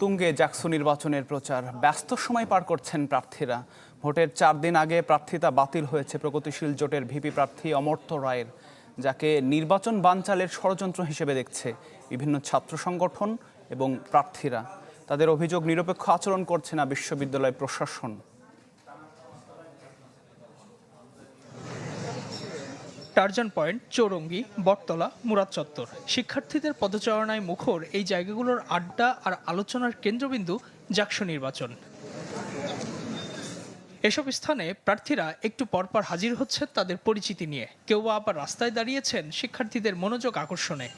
তুঙ্গে জাকসু নির্বাচনের প্রচার। ব্যস্ত সময় পার করছেন প্রার্থীরা। ভোটের চার দিন আগে প্রার্থিতা বাতিল হয়েছে প্রগতিশীল জোটের ভিপি প্রার্থী অমর্ত্য রায়ের, যাকে নির্বাচন বানচালের ষড়যন্ত্র হিসেবে দেখছে বিভিন্ন ছাত্র সংগঠন এবং প্রার্থীরা। তাদের অভিযোগ নিরপেক্ষ আচরণ করছে না বিশ্ববিদ্যালয় প্রশাসন। Tarzan point, Chowrangi, Bottola, Murad Chattar. শিক্ষার্থীদের পদচারণায় মুখর এই জায়গাগুলোর আড্ডা আর আলোচনার কেন্দ্রবিন্দু জাকসু নির্বাচন। এসব স্থানে প্রার্থীরা একটু পরপর হাজির হচ্ছে তাদের পরিচিতি নিয়ে। কেউ আবার রাস্তায় দাঁড়িয়েছেন শিক্ষার্থীদের মনোযোগ আকর্ষণে।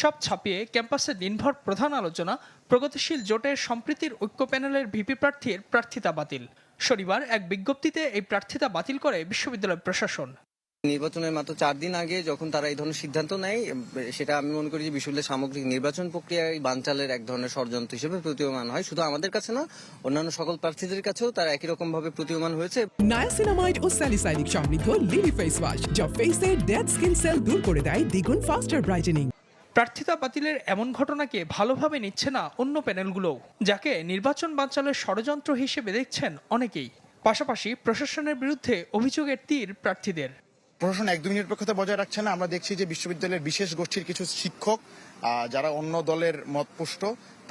সব ছাপিয়ে ক্যাম্পাসে দিনভর প্রধান আলোচনা, প্রগতিশীল জোটের সম্প্রীতির ঐক্য প্যানেলের ভিপি প্রার্থীর প্রার্থিতা বাতিল। শনিবার এক বিজ্ঞপ্তিতে এই প্রার্থিতা বাতিল করে বিশ্ববিদ্যালয় প্রশাসন। নির্বাচনের মাত্র চার দিন আগে যখন তারা এই ধরনের সিদ্ধান্ত নেয় সেটা আমি মনে করি যে বিশ্ববিদ্যালয়ের সামগ্রিক নির্বাচন প্রক্রিয়ায় বানচালের এক ধরনের ষড়যন্ত্র হিসেবে প্রতীয়মান হয়। শুধু আমাদের কাছে না অন্যান্য সকল প্রার্থীদের কাছেও তারা একই রকম ভাবে প্রতীয়মান হয়েছে। নায়াসিনামাইড ও স্যালিসাইনিক সমৃদ্ধ লিলি ফেস ওয়াশ যা ফেসের ডেড স্কিন সেল দূর করে দেয় দ্বিগুণ ফাস্টার ব্রাইটেনিং প্রার্থিতা বাতিলের এমন ঘটনাকে ভালোভাবে নিচ্ছে না অন্য প্যানেলগুলোও যাকে নির্বাচন বাঞ্চালের ষড়যন্ত্র হিসেবে দেখছেন অনেকেই। পাশাপাশি প্রশাসনের বিরুদ্ধে অভিযোগের তীর প্রার্থীদের। প্রশাসন একদমই নিরপেক্ষতা বজায় রাখছে না। আমরা দেখছি যে বিশ্ববিদ্যালয়ের বিশেষ গোষ্ঠীর কিছু শিক্ষক যারা অন্য দলের মতপুষ্ট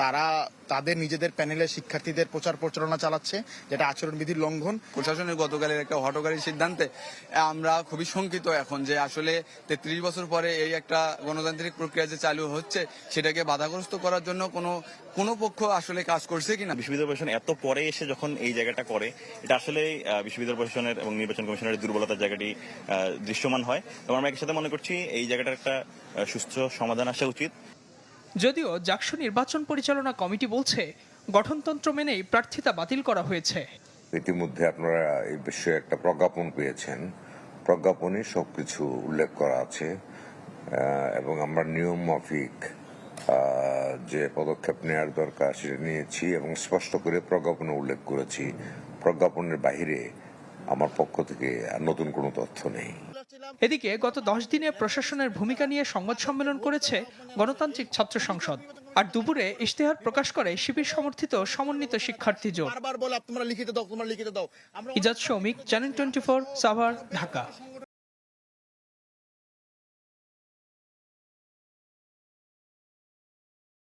তারা তাদের নিজেদের প্যানেলে শিক্ষার্থীদের প্রচার প্রচারণা চালাচ্ছে যেটা আচরণবিধির লঙ্ঘন। প্রশাসনের গতকালের একটা হটকারী সিদ্ধান্তে আমরা খুবই শঙ্কিত এখন যে আসলে তেত্রিশ বছর পরে এই একটা গণতান্ত্রিক প্রক্রিয়া যে চালু হচ্ছে সেটাকে বাধাগ্রস্ত করার জন্য কোনো কোনো পক্ষ আসলে কাজ করছে কিনা? বিশ্ববিদ্যালয় প্রশাসন এত পরে এসে যখন এই জায়গাটা করে এটা আসলে বিশ্ববিদ্যালয় প্রশাসনের এবং নির্বাচন কমিশনের দুর্বলতার জায়গাটি দৃশ্যমান হয়। এবং আমরা একসাথে মনে করছি এই জায়গাটার একটা সুস্থ সমাধান আসা উচিত। যদিও জাকসু নির্বাচন পরিচালনা কমিটি বলছে, গঠনতন্ত্র মেনেই প্রার্থিতা বাতিল করা হয়েছে। ইতিমধ্যে আপনারা এই বিষয়ে একটা প্রজ্ঞাপন পেয়েছেন। প্রজ্ঞাপনে সবকিছু উল্লেখ করা আছে এবং আমরা নিয়ম মাফিক যে পদক্ষেপ নেওয়ার দরকার সেটা নিয়েছি এবং স্পষ্ট করে প্রজ্ঞাপনে উল্লেখ করেছি। প্রজ্ঞাপনের বাহিরে আমার পক্ষ থেকে নতুন কোনো তথ্য নেই। এদিকে গত দশ দিনে প্রশাসনের ভূমিকা নিয়ে সংবাদ সম্মেলন করেছে গণতান্ত্রিক ছাত্র সংসদ। আর দুপুরে ইশতেহার প্রকাশ করে শিবির সমর্থিত সমন্বিত শিক্ষার্থী জোট। বারবার বলে তোমরা লিখিত দাও তোমরা লিখিত দাও। আমরা Ijaz Soumik channel twenty four Savar Dhaka.